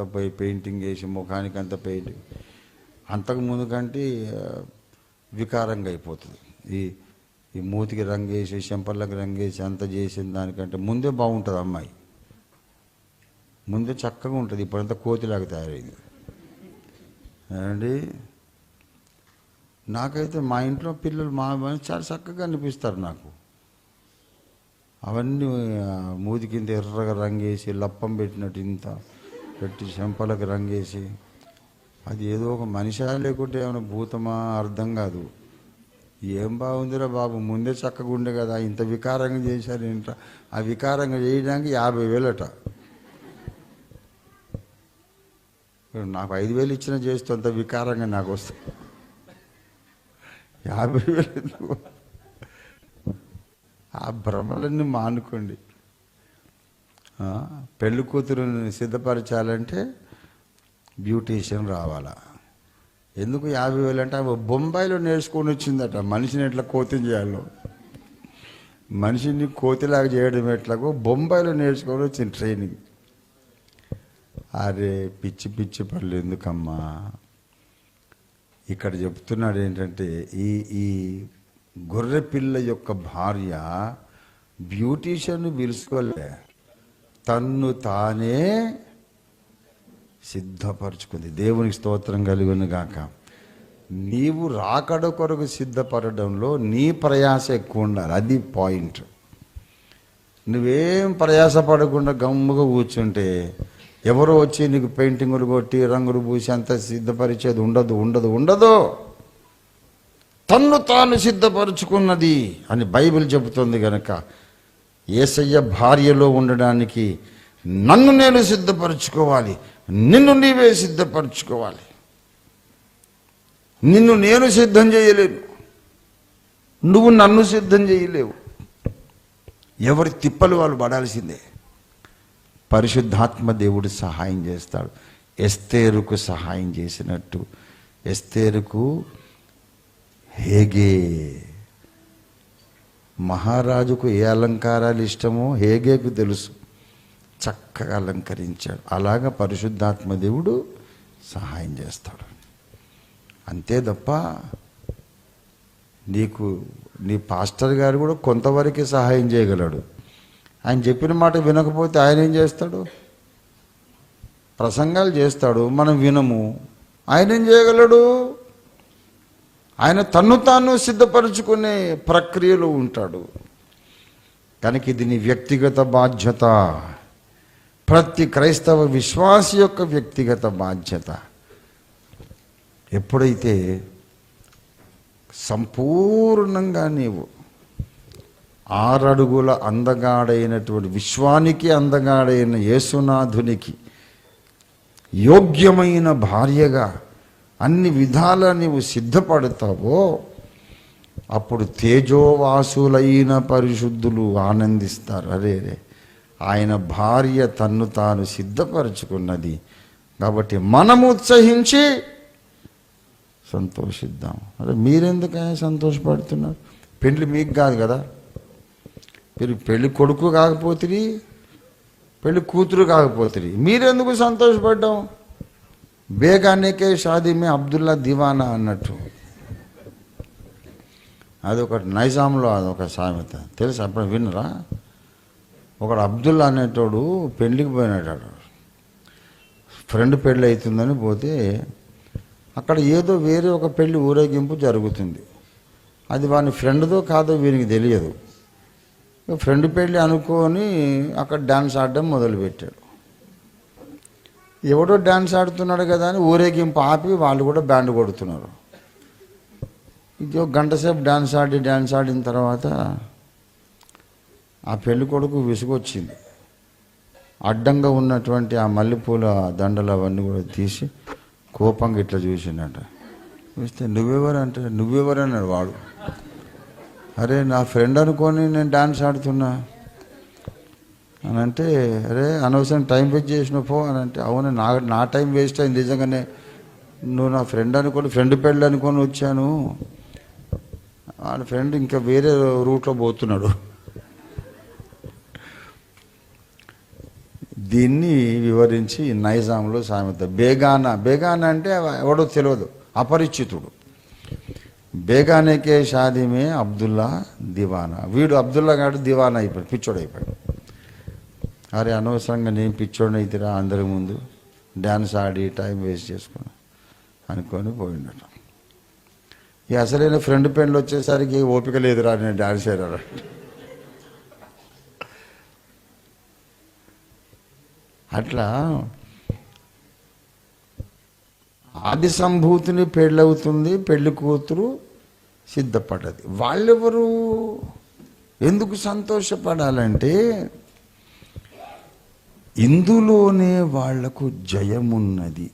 అంత పోయి పెయింటింగ్ వేసి ముఖానికి అంత పెయింటింగ్ అంతకు ముందు కంటే వికారంగా అయిపోతుంది. ఈ ఈ మూతికి రంగు వేసి చెంపళ్ళకి రంగు వేసి అంత చేసిన దానికంటే ముందే బాగుంటుంది అమ్మాయి. ముందే చక్కగా ఉంటుంది. ఇప్పుడంతా కోతిలాగా తయారైంది. అండి నాకైతే మా ఇంట్లో పిల్లలు మా చాలా చక్కగా అనిపిస్తారు నాకు. అవన్నీ మూతి కింద ఎర్రగా రంగేసి లప్పం పెట్టినట్టు ఇంత పెట్టి చెంపలకు రంగేసి అది ఏదో ఒక మనిషి లేకుంటే ఏమైనా భూతమా అర్థం కాదు. ఏం బాగుందిరా బాబు ముందే చక్కగా ఉండే కదా ఇంత వికారంగా చేశారు ఏంట ఆ వికారంగా చేయడానికి యాభై వేలట. నాకు ఐదు వేలు ఇచ్చిన చేస్తూ అంత వికారంగా నాకు వస్తుంది యాభై వేలు ఆ భ్రమలన్నీ మానుకోండి. పెళ్ళి కూతురుని సిద్ధపరచాలంటే బ్యూటీషియన్ రావాలా? ఎందుకు యాభై వేలు అంటే ఆమె బొంబాయిలో నేర్చుకొని వచ్చిందట మనిషిని ఎట్లా కోతిని చేయాలో? మనిషిని కోతిలాగా చేయడం ఎట్లాగో బొంబాయిలో నేర్చుకొని వచ్చింది ట్రైనింగ్. అరే పిచ్చి పిచ్చి పనులు ఎందుకమ్మా? ఇక్కడ చెప్తున్నాడు ఏంటంటే ఈ ఈ గొర్రె పిల్ల యొక్క భార్య బ్యూటీషియన్ పిలుచుకోలే. తన్ను తానే సిద్ధపరచుకుంది. దేవునికి స్తోత్రం కలిగిన గాక. నీవు రాకడ కొరకు సిద్ధపడడంలో నీ ప్రయాస ఎక్కువ ఉండాలి. అది పాయింట్. నువ్వేం ప్రయాస పడకుండా గమ్ముగా కూర్చుంటే ఎవరో వచ్చి నీకు పెయింటింగులు కొట్టి రంగులు పూసి అంత సిద్ధపరిచేది ఉండదు ఉండదు ఉండదు. తన్ను తాను సిద్ధపరుచుకున్నది అని బైబిల్ చెబుతుంది కనుక ఏసయ్య భార్యలో ఉండడానికి నన్ను నేను సిద్ధపరచుకోవాలి నిన్ను నీవే సిద్ధపరచుకోవాలి. నిన్ను నేను సిద్ధం చేయలేను నువ్వు నన్ను సిద్ధం చేయలేవు. ఎవరి తిప్పలు వాళ్ళు పడాల్సిందే. పరిశుద్ధాత్మ దేవుడు సహాయం చేస్తాడు. ఎస్తేరుకు సహాయం చేసినట్టు. ఎస్తేరుకు హేగే. మహారాజుకు ఏ అలంకారాలు ఇష్టమో హేగేకు తెలుసు. చక్కగా అలంకరించాడు. అలాగా పరిశుద్ధాత్మ దేవుడు సహాయం చేస్తాడు. అంతే తప్ప నీకు నీ పాస్టర్ గారు కూడా కొంతవరకు సహాయం చేయగలడు. ఆయన చెప్పిన మాట వినకపోతే ఆయన ఏం చేస్తాడు? ప్రసంగాలు చేస్తాడు. మనం వినము. ఆయన ఏం చేయగలడు? ఆయన తన్ను తాను సిద్ధపరచుకునే ప్రక్రియలో ఉంటాడు. కనుక ఇది నీ వ్యక్తిగత బాధ్యత ప్రతి క్రైస్తవ విశ్వాస యొక్క వ్యక్తిగత బాధ్యత. ఎప్పుడైతే సంపూర్ణంగా నీవు ఆరడుగుల అందగాడైనటువంటి విశ్వానికి అందగాడైన యేసునాథునికి యోగ్యమైన భార్యగా అన్ని విధాల నీవు సిద్ధపడతావో అప్పుడు తేజోవాసులైన పరిశుద్ధులు ఆనందిస్తారు. అరే రే ఆయన భార్య తన్ను తాను సిద్ధపరచుకున్నది. కాబట్టి మనము ఉత్సహించి సంతోషిద్దాం. అరే మీరెందుకైనా సంతోషపడుతున్నారు? పెళ్ళి మీకు కాదు కదా. మీరు పెళ్ళి కొడుకు కాకపోతే పెళ్ళి కూతురు కాకపోతే మీరెందుకు సంతోషపడ్డాం? బేగానేకే షాదీమే అబ్దుల్లా దివానా అన్నట్టు. అది ఒకటి నైజాంలో అదొక సామెత. తెలుసు? అప్పుడు విన్నరా ఒకడు అబ్దుల్లా అనేటోడు పెళ్ళికి పోయినాడు ఫ్రెండ్ పెళ్ళి అవుతుందని పోతే అక్కడ ఏదో వేరే ఒక పెళ్ళి ఊరేగింపు జరుగుతుంది. అది వాని ఫ్రెండ్దో కాదో వీనికి తెలియదు. ఫ్రెండ్ పెళ్ళి అనుకొని అక్కడ డ్యాన్స్ ఆడడం మొదలుపెట్టాడు. ఎవడో డ్యాన్స్ ఆడుతున్నాడు కదా అని ఊరేగింపు ఆపి వాళ్ళు కూడా బ్యాండ్ కొడుతున్నారు. ఇది గంటసేపు గంట సేపు డ్యాన్స్ ఆడి డ్యాన్స్ ఆడిన తర్వాత ఆ పెళ్ళి కొడుకు విసుగొచ్చింది. అడ్డంగా ఉన్నటువంటి ఆ మల్లెపూల దండలు అవన్నీ కూడా తీసి కోపంగా ఇట్లా చూసిండట చూస్తే నువ్వెవరు అంటే నువ్వెవరు అన్నాడు వాడు. అరే నా ఫ్రెండ్ అనుకొని నేను డాన్స్ ఆడుతున్నా. అని అంటే అరే అనవసరం టైం వేస్ట్ చేసిన పో అని అంటే అవును నా నా టైం వేస్ట్ అయింది నిజంగానే. నువ్వు నా ఫ్రెండ్ అనుకొని ఫ్రెండ్ పెళ్ళి అనుకొని వచ్చాను. వాళ్ళ ఫ్రెండ్ ఇంకా వేరే రూట్లో పోతున్నాడు. దీన్ని వివరించి నైజాంలో సామెత. బేగానా బేగానా అంటే ఎవడో తెలియదు అపరిచితుడు. బేగానేకే షాదీమే అబ్దుల్లా దివానా. వీడు అబ్దుల్లా గారు దివానా అయిపోయాడు పిచ్చోడు అయిపోయాడు. అరే అనవసరంగా నేను పిచ్చోడిని అయితేరా అందరి ముందు డ్యాన్స్ ఆడి టైం వేస్ట్ చేసుకుని అనుకొని పోయిండట ఈ అసలైన ఫ్రెండ్ పెండ్లు వచ్చేసరికి ఓపిక లేదురా నేను డ్యాన్స్ వేయరా అట్లా ఆది సంభూతిని పెళ్ళవుతుంది పెళ్ళి కూతురు సిద్ధపడ్డది. వాళ్ళెవరు? ఎందుకు సంతోషపడాలంటే ఇందులోనే వాళ్ళకు జయమున్నది.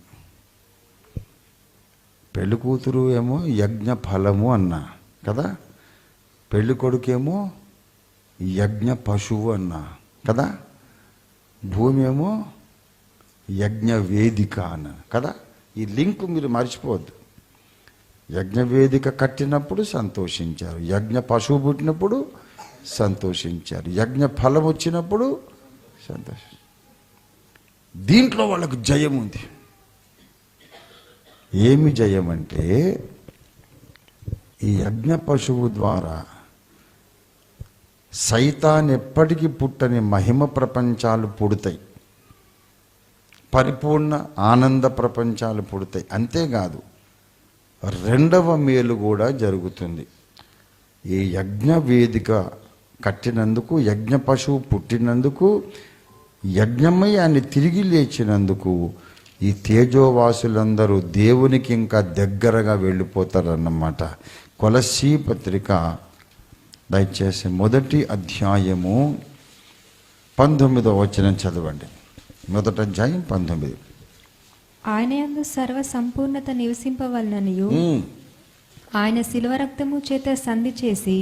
పెళ్ళి కూతురు ఏమో యజ్ఞ ఫలము అన్నా కదా? పెళ్ళి కొడుకేమో యజ్ఞ పశువు అన్నా కదా? భూమి ఏమో యజ్ఞ వేదిక అన్న కదా? ఈ లింక్ మీరు మర్చిపోవద్దు. యజ్ఞ వేదిక కట్టినప్పుడు సంతోషించారు. యజ్ఞ పశువు పుట్టినప్పుడు సంతోషించారు. యజ్ఞ ఫలం వచ్చినప్పుడు సంతోషించారు. దీంట్లో వాళ్ళకు జయం ఉంది. ఏమి జయం అంటే ఈ యజ్ఞ పశువు ద్వారా సైతాన్ ఎప్పటికీ పుట్టని మహిమ ప్రపంచాలు పుడతాయి. పరిపూర్ణ ఆనంద ప్రపంచాలు పుడతాయి. అంతేకాదు రెండవ మేలు కూడా జరుగుతుంది. ఈ యజ్ఞ వేదిక కట్టినందుకు యజ్ఞ పశువు పుట్టినందుకు యజ్ఞమై ఆయన తిరిగి లేచినందుకు ఈ తేజోవాసులందరూ దేవునికి ఇంకా దగ్గరగా వెళ్ళిపోతారన్నమాట. కొలసీ పత్రిక దయచేసి మొదటి అధ్యాయము పంతొమ్మిదో వచనం చదవండి. మొదటి అధ్యాయం పంతొమ్మిది. ఆయన సర్వ సంపూర్ణత నివసింపవలననియు. ఆయన శిలువ రక్తము చేత సంధి చేసి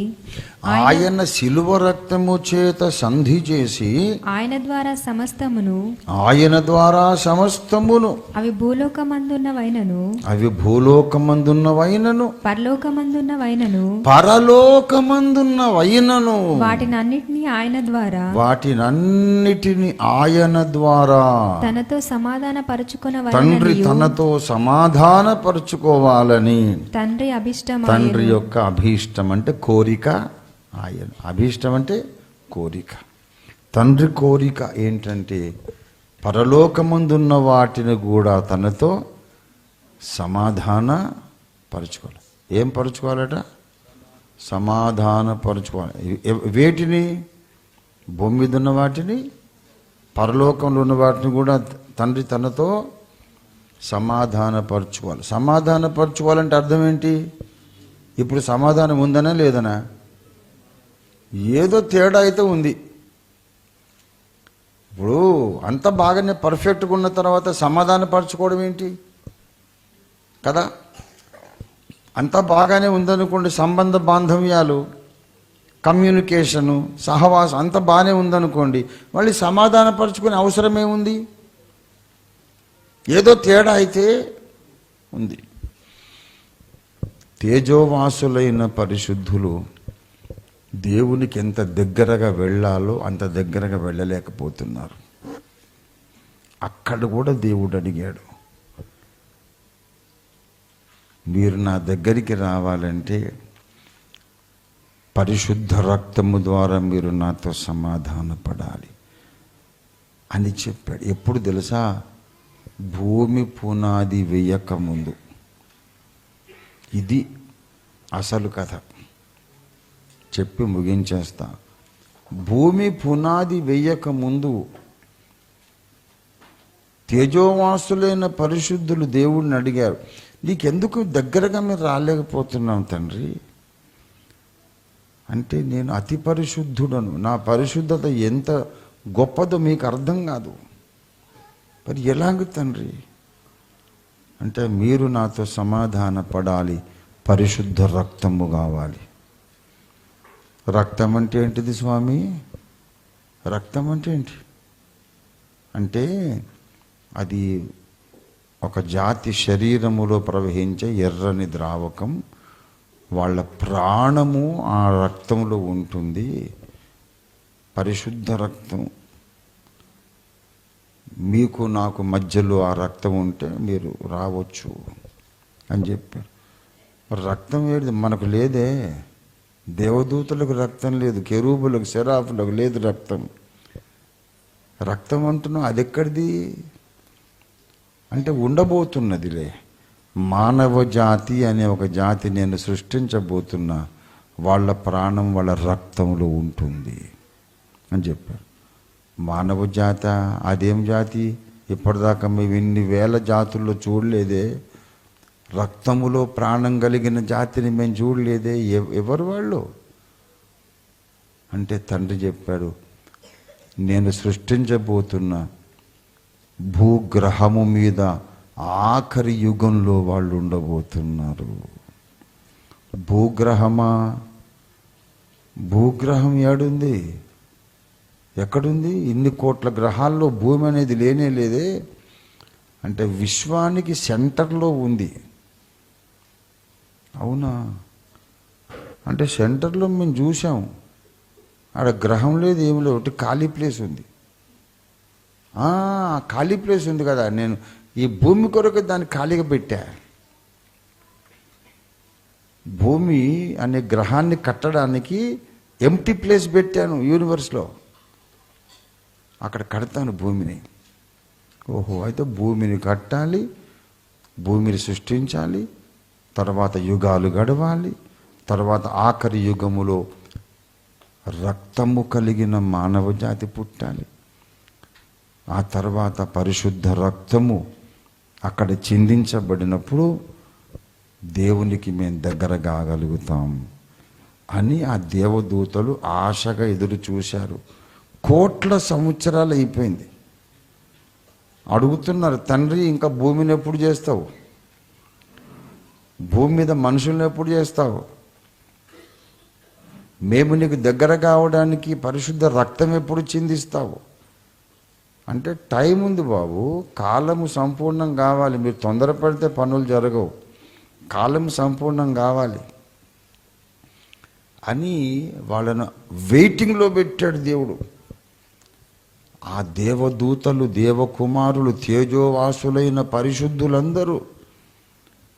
ఆయన శిలువ రక్తము చేత సంధి చేసి ఆయన ద్వారా సమస్తమును ఆయన ద్వారా సమస్తమును అవి భూలోకమందున్నవైనను అవి భూలోకమందున్న వైనను పరలోకమందున్నవైనను పరలోకమందున్న వైనను వాటినన్నిటినీ ఆయన ద్వారా వాటినన్నిటిని ఆయన ద్వారా తనతో సమాధాన తండ్రి పరుచుకునవలననియు తనతో సమాధానపరుచుకోవాలని తండ్రి తండ్రి యొక్క అభీష్టం అంటే కోరిక ఆయన. అభీష్టం అంటే కోరిక. తండ్రి కోరిక ఏంటంటే పరలోకమందున్న వాటిని కూడా తనతో సమాధాన పరుచుకోవాలి. ఏం పరుచుకోవాలట? సమాధాన పరుచుకోవాలి. వేటిని భూమి మీద ఉన్న వాటిని? పరలోకంలో ఉన్న వాటిని కూడా తండ్రి తనతో సమాధానపరచుకోవాలి సమాధానపరచుకోవాలంటే అర్థం ఏంటి? ఇప్పుడు సమాధానం ఉందనా లేదనా? ఏదో తేడా అయితే ఉంది. ఇప్పుడు అంత బాగానే పర్ఫెక్ట్గా ఉన్న తర్వాత సమాధాన పరచుకోవడం ఏంటి? కదా? అంత బాగానే ఉందనుకోండి సంబంధ బాంధవ్యాలు కమ్యూనికేషను సహవాసం అంత బాగానే ఉందనుకోండి మళ్ళీ సమాధానపరచుకునే అవసరమే ఉంది ఏదో తేడా అయితే ఉంది. తేజోవాసులైన పరిశుద్ధులు దేవునికి ఎంత దగ్గరగా వెళ్ళాలో అంత దగ్గరగా వెళ్ళలేకపోతున్నారు. అక్కడ కూడా దేవుడు అడిగాడు మీరు నా దగ్గరికి రావాలంటే పరిశుద్ధ రక్తము ద్వారా మీరు నాతో సమాధానపడాలి అని చెప్పాడు. ఎప్పుడు తెలుసా? భూమి పునాది వేయక ముందు. ఇది అసలు కథ. చెప్పి ముగించేస్తా. భూమి పునాది వెయ్యక ముందు తేజోవాసులైన పరిశుద్ధులు దేవుడిని అడిగారు. నీకెందుకు దగ్గరగా మీరు రాలేకపోతున్నాం తండ్రి? అంటే నేను అతి పరిశుద్ధుడను. నా పరిశుద్ధత ఎంత గొప్పదో మీకు అర్థం కాదు. మరి ఎలాగ తండ్రి? అంటే మీరు నాతో సమాధాన పడాలి పరిశుద్ధ రక్తము కావాలి. రక్తం అంటే ఏంటిది స్వామి? రక్తం అంటే ఏంటి? అంటే అది ఒక జాతి శరీరములో ప్రవహించే ఎర్రని ద్రావకం వాళ్ళ ప్రాణము ఆ రక్తంలో ఉంటుంది. పరిశుద్ధ రక్తం మీకు నాకు మధ్యలో ఆ రక్తం ఉంటే మీరు రావచ్చు అని చెప్పారు. రక్తం ఏది మనకు లేదే. దేవదూతలకు రక్తం లేదు కెరూబులకు శరాఫులకు లేదు రక్తం. రక్తం అంటున్నాం అది ఎక్కడిది? అంటే ఉండబోతున్నదిలే. మానవ జాతి అనే ఒక జాతి నేను సృష్టించబోతున్నా వాళ్ళ ప్రాణం వాళ్ళ రక్తంలో ఉంటుంది అని చెప్పారు. మానవ జాత అదేం జాతి? ఇప్పటిదాకా మేము ఇన్ని వేల జాతుల్లో చూడలేదే. రక్తములో ప్రాణం కలిగిన జాతిని మేము చూడలేదే. ఎవరు వాళ్ళు? అంటే తండ్రి చెప్పాడు నేను సృష్టించబోతున్న భూగ్రహము మీద ఆఖరి యుగంలో వాళ్ళు ఉండబోతున్నారు. భూగ్రహమా? భూగ్రహం ఏడుంది? ఎక్కడుంది? ఇన్ని కోట్ల గ్రహాల్లో భూమి అనేది లేనే లేదే. అంటే విశ్వానికి సెంటర్లో ఉంది. అవునా? అంటే సెంటర్లో మేము చూసాం ఆడ గ్రహం లేదు ఏమి లేదు. ఒకటి ఖాళీ ప్లేస్ ఉంది. ఖాళీ ప్లేస్ ఉంది కదా. నేను ఈ భూమి కొరకు దాన్ని ఖాళీగా పెట్టా. భూమి అనే గ్రహాన్ని కట్టడానికి ఎంటీ ప్లేస్ పెట్టాను యూనివర్స్లో అక్కడ కడతాను భూమిని. ఓహో అయితే భూమిని కట్టాలి భూమిని సృష్టించాలి తర్వాత యుగాలు గడవాలి తర్వాత ఆఖరి యుగములో రక్తము కలిగిన మానవ జాతి పుట్టాలి. ఆ తర్వాత పరిశుద్ధ రక్తము అక్కడ చిందించబడినప్పుడు దేవునికి మేము దగ్గర కాగలుగుతాం అని ఆ దేవదూతలు ఆశగా ఎదురు చూశారు. కోట్ల సంవత్సరాలు అయిపోయింది. అడుగుతున్నారు తండ్రి ఇంకా భూమిని ఎప్పుడు చేస్తావు? భూమి మీద మనుషుల్ని ఎప్పుడు చేస్తావు? మేము నీకు దగ్గర కావడానికి పరిశుద్ధ రక్తం ఎప్పుడు చిందిస్తావు? అంటే టైం ఉంది బాబు కాలము సంపూర్ణం కావాలి. మీరు తొందరపడితే పనులు జరగవు. కాలం సంపూర్ణం కావాలి అని వాళ్ళను వెయిటింగ్లో పెట్టాడు దేవుడు. ఆ దేవదూతలు దేవకుమారులు తేజోవాసులైన పరిశుద్ధులందరూ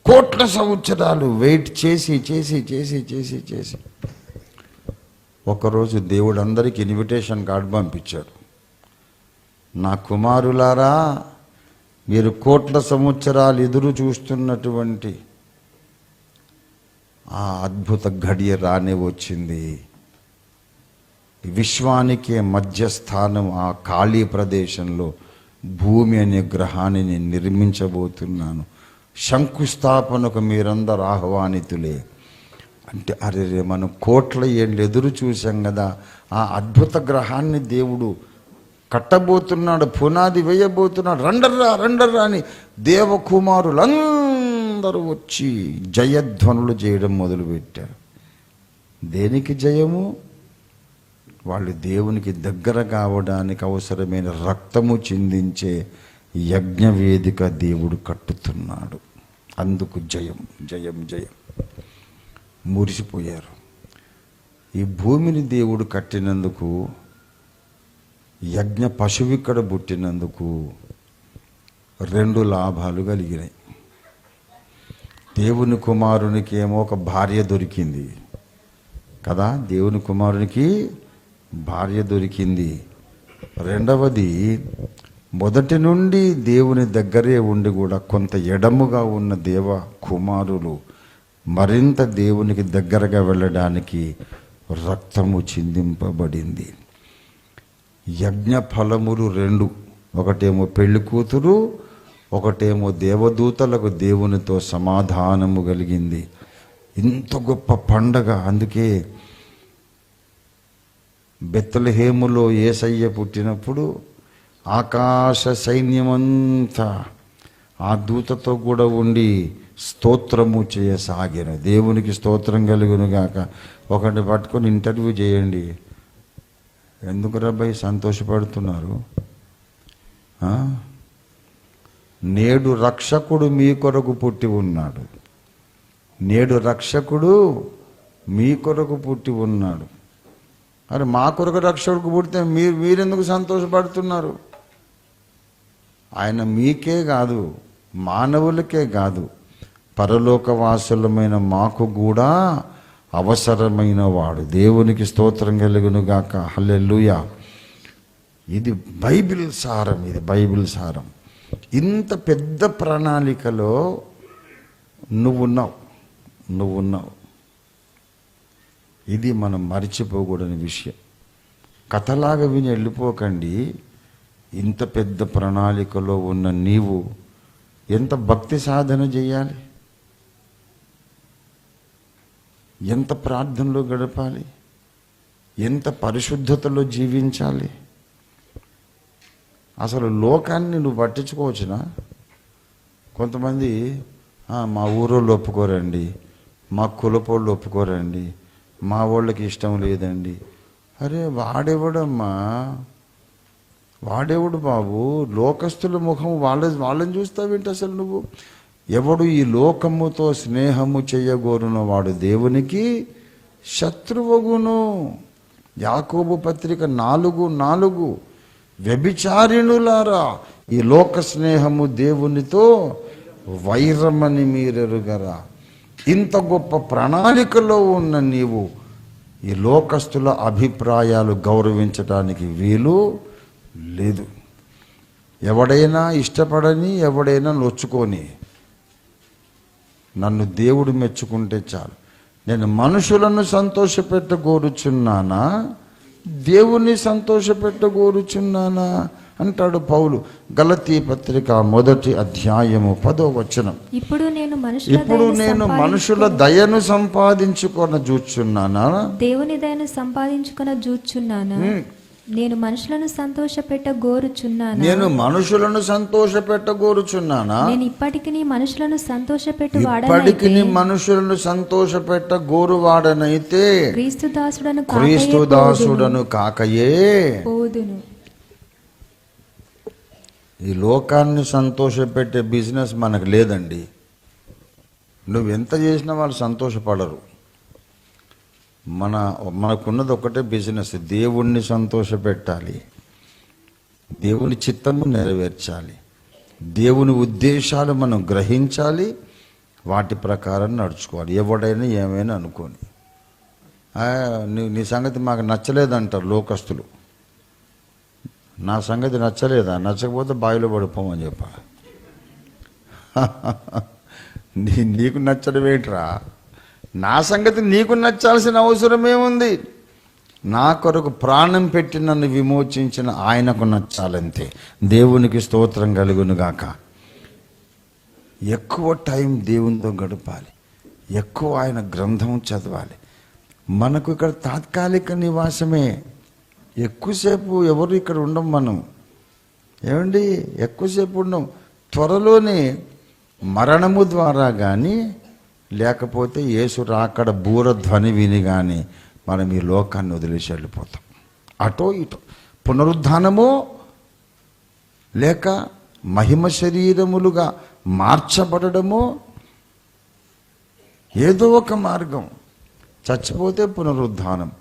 కోట్ల సంవత్సరాలు వెయిట్ చేసి చేసి చేసి చేసి చేసి. ఒకరోజు దేవుడు అందరికి ఇన్విటేషన్ కార్డు పంపించాడు. నా కుమారులారా మీరు కోట్ల సంవత్సరాలు ఎదురు చూస్తున్నటువంటి ఆ అద్భుత ఘడియ రానే వచ్చింది. విశ్వానికే మధ్యస్థానం ఆ ఖాళీ ప్రదేశంలో భూమి అనే గ్రహాన్ని నేను నిర్మించబోతున్నాను. శంకుస్థాపనకు మీరందరూ ఆహ్వానితులే. అంటే అరే రే మనం కోట్ల ఏళ్ళు ఎదురు చూసాం కదా ఆ అద్భుత గ్రహాన్ని దేవుడు కట్టబోతున్నాడు పునాది వేయబోతున్నాడు. రండర్రా రండర్రా అని దేవకుమారులందరూ వచ్చి జయధ్వనులు చేయడం మొదలుపెట్టారు. దేనికి జయము? వాళ్ళు దేవునికి దగ్గర కావడానికి అవసరమైన రక్తము చిందించే యజ్ఞవేదిక దేవుడు కట్టుతున్నాడు. అందుకు జయం జయం జయం. మురిసిపోయారు. ఈ భూమిని దేవుడు కట్టినందుకు యజ్ఞ పశువు ఇక్కడ పుట్టినందుకు రెండు లాభాలు కలిగినాయి. దేవుని కుమారునికి ఏమో ఒక భార్య దొరికింది. కదా? దేవుని కుమారునికి భార్య దొరికింది. రెండవది మొదటి నుండి దేవుని దగ్గరే ఉండి కూడా కొంత ఎడముగా ఉన్న దేవ కుమారులు మరింత దేవునికి దగ్గరగా వెళ్ళడానికి రక్తము చిందింపబడింది. యజ్ఞ ఫలములు రెండు. ఒకటేమో పెళ్ళి కూతురు ఒకటేమో దేవదూతలకు దేవునితో సమాధానము కలిగింది. ఇంత గొప్ప పండగ. అందుకే బెత్తలహేములో ఏసయ్య పుట్టినప్పుడు ఆకాశ సైన్యమంతా ఆ దూతతో కూడా ఉండి స్తోత్రము చేయసాగాను. దేవునికి స్తోత్రం కలుగును గాక ఒకటి పట్టుకొని ఇంటర్వ్యూ చేయండి. ఎందుకు రబ్బాయి సంతోషపడుతున్నారు? నేడు రక్షకుడు మీ కొరకు పుట్టి ఉన్నాడు. నేడు రక్షకుడు మీ కొరకు పుట్టి ఉన్నాడు. అరే మా కొరకు రక్షకుడికి పుడితే మీరు మీరెందుకు సంతోషపడుతున్నారు? ఆయన మీకే కాదు మానవులకే కాదు. పరలోకవాసులమైన మాకు కూడా అవసరమైన వాడు. దేవునికి స్తోత్రం కలుగును గాక. హల్లెలూయా. ఇది బైబిల్ సారం ఇది బైబిల్ సారం. ఇంత పెద్ద ప్రణాళికలో నువ్వున్నావు నువ్వున్నావు. ఇది మనం మర్చిపోకూడని విషయం. కథలాగా విని వెళ్ళిపోకండి. ఇంత పెద్ద ప్రణాళికలో ఉన్న నీవు ఎంత భక్తి సాధన చేయాలి? ఎంత ప్రార్థనలో గడపాలి? ఎంత పరిశుద్ధతలో జీవించాలి? అసలు లోకాన్ని నువ్వు పట్టించుకోవచ్చునా? కొంతమంది మా ఊరోళ్ళు ఒప్పుకోరండి మా కులపోళ్ళు ఒప్పుకోరండి మా వాళ్ళకి ఇష్టం లేదండి. అరే వాడెవడమ్మా? వాడెవడు బాబు? లోకస్తుల ముఖం వాళ్ళ వాళ్ళని చూస్తావేంటి అసలు నువ్వు? ఎవడు ఈ లోకముతో స్నేహము చేయగోరున వాడు దేవునికి శత్రువగును. యాకోబు పత్రిక నాలుగు నాలుగు. వ్యభిచారిణులారా ఈ లోక స్నేహము దేవునితో వైరమని మీరెరుగరా? ఇంత గొప్ప ప్రణాళికలో ఉన్న నీవు ఈ లోకస్తుల అభిప్రాయాలు గౌరవించడానికి వీలు లేదు. ఎవడైనా ఇష్టపడని ఎవడైనా నొచ్చుకొని నన్ను దేవుడు మెచ్చుకుంటే చాలు. నేను మనుషులను సంతోషపెట్టగోరుచున్నానా? దేవుణ్ణి సంతోషపెట్టగోరుచున్నానా? అంటాడు పౌలు. గలతీ పత్రిక మొదటి అధ్యాయము పదో వచనం. ఇప్పుడు నేను మనుషుల ఇప్పుడు నేను మనుషుల దయను సంపాదించుకొని చూచున్నానా? దేవుని దయను సంపాదించుకున్న జూచున్నానా నేను మనుషులను సంతోషపెట్ట గోరుచున్నానా? నేను మనుషులను సంతోషపెట్టగోరుచున్నానా నేను ఇప్పటికి మనుషులను సంతోషపెట్టు ఇప్పటికి మనుషులను సంతోషపెట్ట గోరువాడనైతే క్రీస్తు దాసుడను క్రీస్తు దాసుడను కాకయే. పోదును. ఈ లోకాన్ని సంతోషపెట్టే బిజినెస్ మనకు లేదండి. నువ్వు ఎంత చేసినా వాళ్ళు సంతోషపడరు. మన మనకున్నది ఒకటే బిజినెస్ దేవుణ్ణి సంతోషపెట్టాలి. దేవుని చిత్తము నెరవేర్చాలి. దేవుని ఉద్దేశాలు మనం గ్రహించాలి. వాటి ప్రకారం నడుచుకోవాలి. ఎవడైనా ఏమైనా అనుకోని. నీ నీ సంగతి మాకు నచ్చలేదంటారు లోకస్తులు. నా సంగతి నచ్చలేదా? నచ్చకపోతే బావిలో పడిపోమని చెప్ప. నీ నీకు నచ్చడం ఏంట్రా? నా సంగతి నీకు నచ్చాల్సిన అవసరమేముంది నా కొరకు ప్రాణం పెట్టి నన్ను విమోచించిన ఆయనకు నచ్చాలంతే. దేవునికి స్తోత్రం కలుగునుగాక. ఎక్కువ టైం దేవునితో గడపాలి. ఎక్కువ ఆయన గ్రంథం చదవాలి. మనకు ఇక్కడ తాత్కాలిక నివాసమే. ఎక్కువసేపు ఎవరు ఇక్కడ ఉండం మనం? ఏమండి? ఎక్కువసేపు ఉండం. త్వరలోనే మరణము ద్వారా కానీ లేకపోతే యేసు రాకడ బూర ధ్వని విని కానీ మనం ఈ లోకాన్ని వదిలేసి వెళ్ళిపోతాం. అటో ఇటో. పునరుద్ధానమో లేక మహిమ శరీరములుగా మార్చబడడమో ఏదో ఒక మార్గం. చచ్చిపోతే పునరుద్ధానం.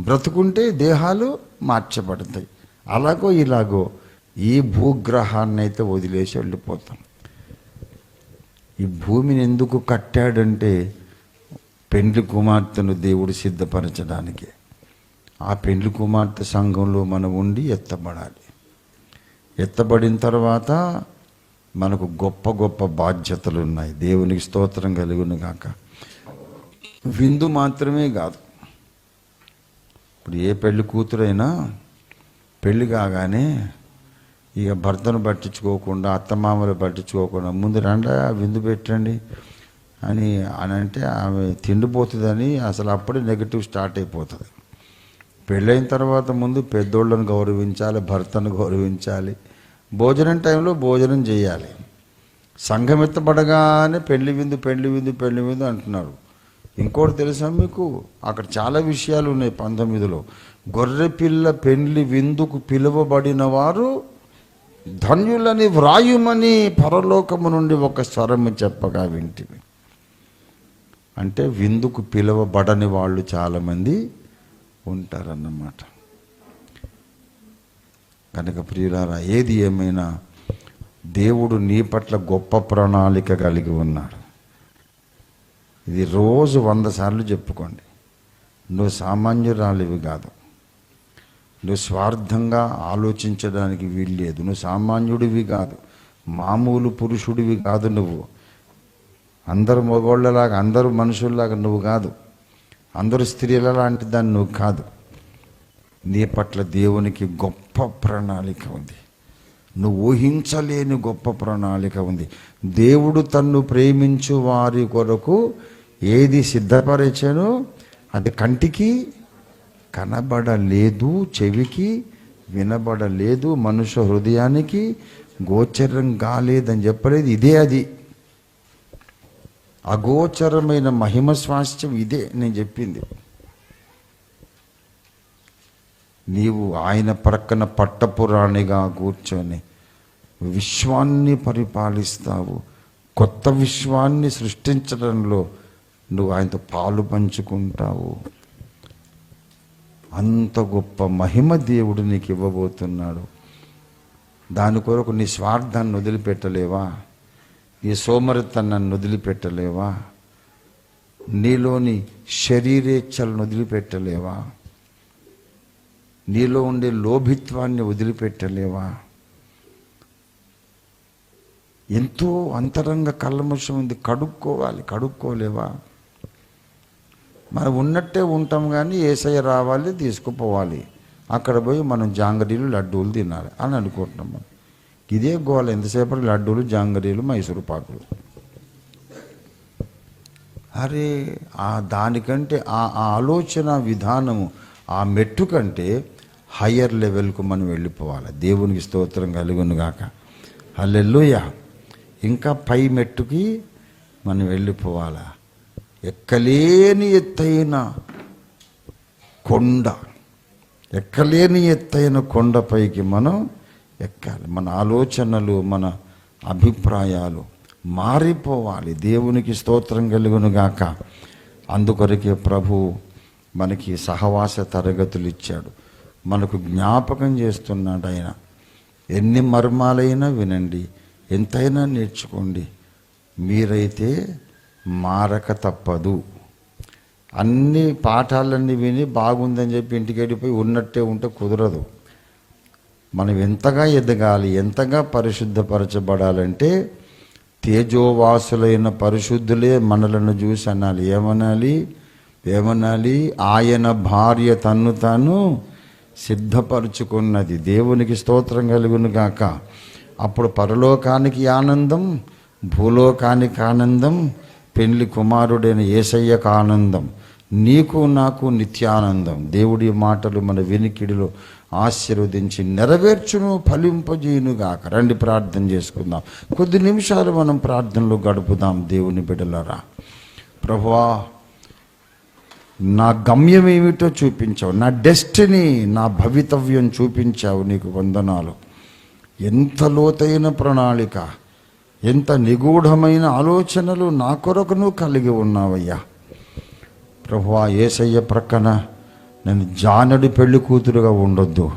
బ్రతుకుంటే దేహాలు మార్చబడతాయి. అలాగో ఇలాగో ఈ భూగ్రహాన్ని అయితే వదిలేసి వెళ్ళిపోతాం. ఈ భూమిని ఎందుకు కట్టాడంటే పెండ్లి కుమార్తెను దేవుడు సిద్ధపరచడానికి. ఆ పెండ్లి కుమార్తె సంఘంలో మనం ఉండి ఎత్తబడాలి. ఎత్తబడిన తర్వాత మనకు గొప్ప గొప్ప బాధ్యతలు ఉన్నాయి దేవునికి స్తోత్రం కలుగును గాక. విందు మాత్రమే కాదు. ఇప్పుడు ఏ పెళ్ళి కూతురైనా పెళ్ళి కాగానే ఇక భర్తను పట్టించుకోకుండా అత్తమామలు పట్టించుకోకుండా ముందు రండా విందు పెట్టండి అని అని అంటే ఆమె తిండిపోతుందని అసలు అప్పుడే నెగిటివ్ స్టార్ట్ అయిపోతుంది. పెళ్ళైన తర్వాత ముందు పెద్దోళ్ళను గౌరవించాలి భర్తను గౌరవించాలి భోజనం టైంలో భోజనం చేయాలి. సంఘమిత్తపడగానే పెళ్ళి విందు పెళ్ళి విందు పెళ్ళి విందు అంటున్నారు. ఇంకోటి తెలుసా మీకు? అక్కడ చాలా విషయాలు ఉన్నాయి పంతొమ్మిదిలో. గొర్రె పిల్ల విందుకు పిలువబడిన వారు ధన్యులని వ్రాయుమని పరలోకము నుండి ఒక స్వరము చెప్పగా వింటివి అంటే విందుకు పిలువబడని వాళ్ళు చాలామంది ఉంటారన్నమాట. కనుక ప్రియులారా ఏది ఏమైనా దేవుడు నీ పట్ల గొప్ప ప్రణాళిక కలిగి ఉన్నాడు ఇది రోజు వంద సార్లు చెప్పుకోండి. నువ్వు సామాన్యురాలివి కాదు. నువ్వు స్వార్థంగా ఆలోచించడానికి వీల్లేదు నువ్వు సామాన్యుడివి కాదు. మామూలు పురుషుడివి కాదు నువ్వు. అందరు మగోళ్ళలాగా అందరూ మనుషుల్లాగా నువ్వు కాదు. అందరు స్త్రీల లాంటి దాన్ని నువ్వు కాదు. నీ పట్ల దేవునికి గొప్ప ప్రణాళిక ఉంది. నువ్వు ఊహించలేని గొప్ప ప్రణాళిక ఉంది. దేవుడు తన్ను ప్రేమించు వారి కొరకు ఏది సిద్ధపరిచానో అది కంటికి కనబడలేదు చెవికి వినబడలేదు మనుష్య హృదయానికి గోచరం కాలేదని చెప్పలేదు. ఇదే అది. అగోచరమైన మహిమ స్వాస్థ్యం ఇదే నేను చెప్పింది. నీవు ఆయన ప్రక్కన పట్టపురాణిగా కూర్చొని విశ్వాన్ని పరిపాలిస్తావు. కొత్త విశ్వాన్ని సృష్టించడంలో నువ్వు ఆయనతో పాలు పంచుకుంటావు. అంత గొప్ప మహిమ దేవుడు నీకు ఇవ్వబోతున్నాడు. దాని కొరకు నీ స్వార్థాన్ని వదిలిపెట్టలేవా? నీ సోమరితనాన్ని వదిలిపెట్టలేవా? నీలోని శరీరేచ్ఛలను వదిలిపెట్టలేవా? నీలో ఉండే లోభిత్వాన్ని వదిలిపెట్టలేవా? ఎంతో అంతరంగ కళ్ళముషం ఉంది. కడుక్కోవాలి కడుక్కోలేవా? మనం ఉన్నట్టే ఉంటాం కానీ ఏసయ్య రావాలి తీసుకుపోవాలి. అక్కడ పోయి మనం జాంగరీలు లడ్డూలు తినాలి అని అనుకుంటున్నాం మనం. ఇదే గోల. ఎంతసేపటి లడ్డూలు జాంగరీలు మైసూరు పాకులు? అరే ఆ దానికంటే ఆ ఆలోచన విధానము ఆ మెట్టు కంటే హయ్యర్ లెవెల్కు మనం వెళ్ళిపోవాలి. దేవునికి స్తోత్రం కలుగునుగాక గాక. ఇంకా పై మెట్టుకి మనం వెళ్ళిపోవాలా? ఎక్కలేని ఎత్తైన కొండ ఎక్కలేని ఎత్తైన కొండపైకి మనం ఎక్కాలి. మన ఆలోచనలు మన అభిప్రాయాలు మారిపోవాలి. దేవునికి స్తోత్రం కలుగునుగాక. అందుకొరకే ప్రభు మనకి సహవాస తరగతులు ఇచ్చాడు మనకు జ్ఞాపకం చేస్తున్నాడు ఆయన. ఎన్ని మర్మాలైనా వినండి. ఎంతైనా నేర్చుకోండి. మీరైతే మారక తప్పదు. అన్ని పాఠాలన్నీ విని బాగుందని చెప్పి ఇంటికి వెళ్ళిపోయి ఉన్నట్టే ఉంటే కుదరదు. మనం ఎంతగా ఎదగాలి ఎంతగా పరిశుద్ధపరచబడాలంటే తేజోవాసులైన పరిశుద్ధులే మనలను చూసి అనాలి. ఏమనాలి? ఏమనాలి? ఆయన భార్య తన్ను తాను సిద్ధపరుచుకున్నది. దేవునికి స్తోత్రం కలుగును గాక. అప్పుడు పరలోకానికి ఆనందం భూలోకానికి ఆనందం పెళ్ళి కుమారుడైన ఏసయ్యకు ఆనందం నీకు నాకు నిత్యానందం. దేవుడి మాటలు మన వెనికిడిలో ఆశీర్వదించి నెరవేర్చును ఫలింపజేయునుగాక. రండి ప్రార్థన చేసుకుందాం. కొద్ది నిమిషాలు మనం ప్రార్థనలో గడుపుదాం దేవుని బిడలరా ప్రభువా నా గమ్యం ఏమిటో చూపించావు. నా డెస్టినీ నా భవితవ్యం చూపించావు నీకు వందనాలు. ఎంత లోతైన ప్రణాళిక. ఎంత నిగూఢమైన ఆలోచనలు నా కొరకు నువ్వు కలిగి ఉన్నావయ్యా. ప్రభువా ఏసయ్య ప్రక్కన నేను జానడి పెళ్ళి కూతురుగా ఉండొద్దు.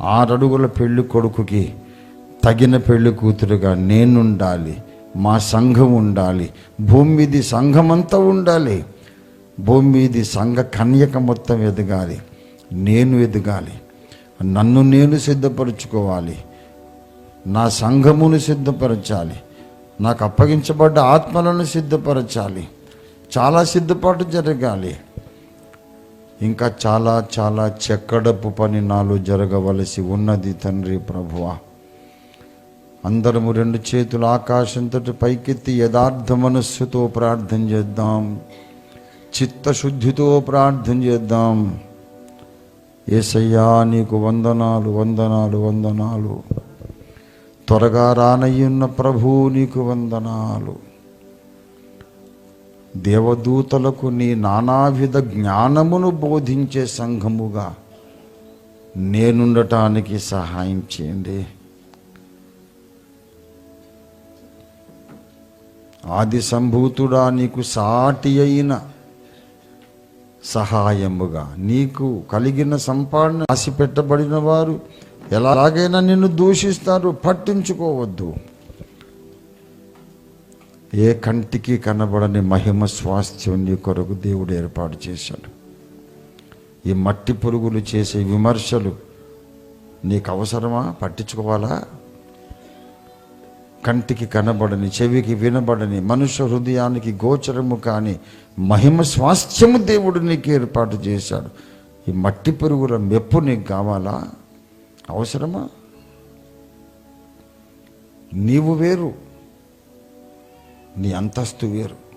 ఆరడుగుల పెళ్ళి కొడుకుకి తగిన పెళ్ళి కూతురుగా నేనుండాలి. మా సంఘం ఉండాలి. భూమి మీది సంఘమంతా ఉండాలి. భూమి మీది సంఘ కన్యక మొత్తం ఎదగాలి. నేను ఎదగాలి. నన్ను నేను సిద్ధపరచుకోవాలి. నా సంఘమును సిద్ధపరచాలి. నాకు అప్పగించబడ్డ ఆత్మలను సిద్ధపరచాలి. చాలా సిద్ధపాటు జరగాలి. ఇంకా చాలా చాలా చెక్కడపు పని నాలో జరగవలసి ఉన్నది తండ్రి ప్రభువా. అందరము రెండు చేతులు ఆకాశంతటి పైకెత్తి యథార్థ మనస్సుతో ప్రార్థన చేద్దాం. చిత్తశుద్ధితో ప్రార్థన చేద్దాం. ఏసయ్యా నీకు వందనాలు వందనాలు వందనాలు. త్వరగా రానయ్యున్న ప్రభు నీకు వందనాలు. దేవదూతలకు నీ నానావిధ జ్ఞానమును బోధించే సంఘముగా నేనుండటానికి సహాయం చేయండి. ఆది సంభూతుడా నీకు సాటి అయిన సహాయముగా నీకు కలిగిన సంపాదన ఆశ పెట్టబడిన వారు ఎలాగైనా నిన్ను దూషిస్తారు పట్టించుకోవద్దు. ఏ కంటికి కనబడని మహిమ స్వాస్థ్యం నీ కొరకు దేవుడు ఏర్పాటు చేశాడు. ఈ మట్టి పురుగులు చేసే విమర్శలు నీకు అవసరమా? పట్టించుకోవాలా? కంటికి కనబడని చెవికి వినబడని మనుష్య హృదయానికి గోచరము కాని మహిమ స్వాస్థ్యము దేవుడు నీకు ఏర్పాటు చేశాడు. ఈ మట్టి పురుగుల మెప్పు నీకు కావాలా? అవసరమా? నీవు వేరు నీ అంతస్తు వేరు.